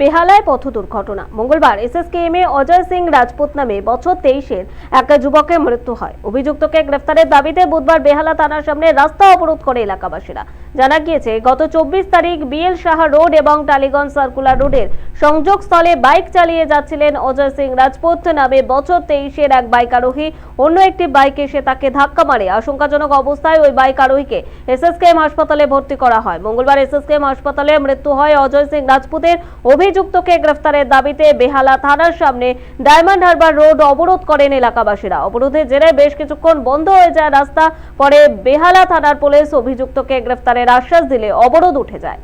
বেহালায় পথ দুর্ঘটনা। মঙ্গলবার এসএসকেএম এ অজয় সিং রাজপুত নামে বছর তেইশের এক যুবকের মৃত্যু হয়। অভিযুক্তকে গ্রেফতারের দাবিতে বুধবার বেহালা থানার সামনে রাস্তা অবরোধ করে এলাকাবাসীরা। জানা গিয়েছে, গত চব্বিশ তারিখ বিএল সাহা রোড এবং টালিগঞ্জ সার্কুলার রোডের সংযোগস্থলে বাইক চালিয়ে যাচ্ছিলেন অজয় সিং রাজপুত নামে বছর তেইশের এক বাইক আরোহী। অন্য একটি বাইক এসে তাকে ধাক্কা মারে। আশঙ্কাজনক অবস্থায় ওই বাইক আরোহীকে এসএসকেএম হাসপাতালে ভর্তি করা হয়। মঙ্গলবার এসএসকেএম হাসপাতালে মৃত্যু হয় অজয় সিং রাজপুতের। অভিযুক্তকে গ্রেফতারের দাবিতে বেহালা থানার সামনে ডায়মন্ড হারবার রোড অবরোধ করেন এলাকাবাসীরা। অবরোধের জেরে বেশ কিছুক্ষণ বন্ধ হয়ে যায় রাস্তা, পরে বেহালা থানার পুলিশ অভিযুক্তকে গ্রেফতারের আশ্বাস দিলে অবরোধ উঠে যায়।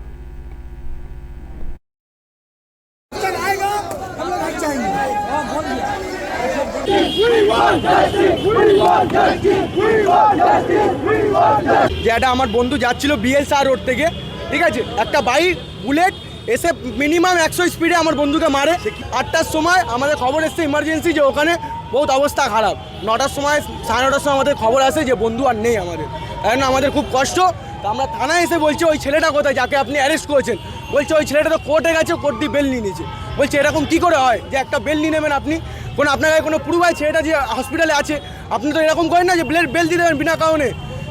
যেটা আমার বন্ধু যাচ্ছিল বিএসআর রোড থেকে, ঠিক আছে? একটা বাইক বুলেট এসে মিনিমাম একশো স্পিডে আমার বন্ধুকে মারে। আটটার সময় আমাদের খবর এসছে ইমার্জেন্সি যে ওখানে বহুত অবস্থা খারাপ। নটার সময়, সাড়ে নটার সময় আমাদের খবর আসে যে বন্ধু আর নেই আমাদের। কারণ আমাদের খুব কষ্ট। তো আমরা থানায় এসে বলছি, ওই ছেলেটা কোথায়? যাকে আপনি অ্যারেস্ট করেছেন। বলছে, ওই ছেলেটা তো কোর্টে গেছে কোর্ট দিয়ে বেল নিয়ে নিয়েছে। বলছে, এরকম কি করে হয় যে একটা বেল নিয়ে নেবেন আপনি? কোনো আপনার কোনো প্রুফ আছে? ছেলেটা যে হসপিটালে আছে। আপনি তো এরকম করেন না যে বেল বেল দিয়ে দেবেন বিনা কারণে?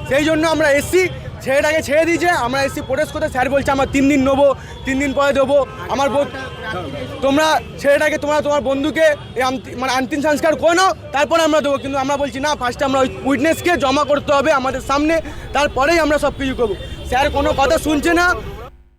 সেই জন্য আমরা এসছি। ছেলেটাকে ছেড়ে দিয়েছে। আমরা এসে প্রোটেস্ট করতে। স্যার বলছে, আমার তিন দিন নেব, তিন দিন পরে দেবো। আমার তোমরা ছেলেটাকে, তোমরা তোমার বন্ধুকে মানে আন্তিম সংস্কার করে নাও তারপরে আমরা দেবো। কিন্তু আমরা বলছি, না ফার্স্টে আমরা ওই উইটনেসকে জমা করতে হবে আমাদের সামনে, তারপরেই আমরা সব কিছু করব। স্যার কোনো কথা শুনছে না।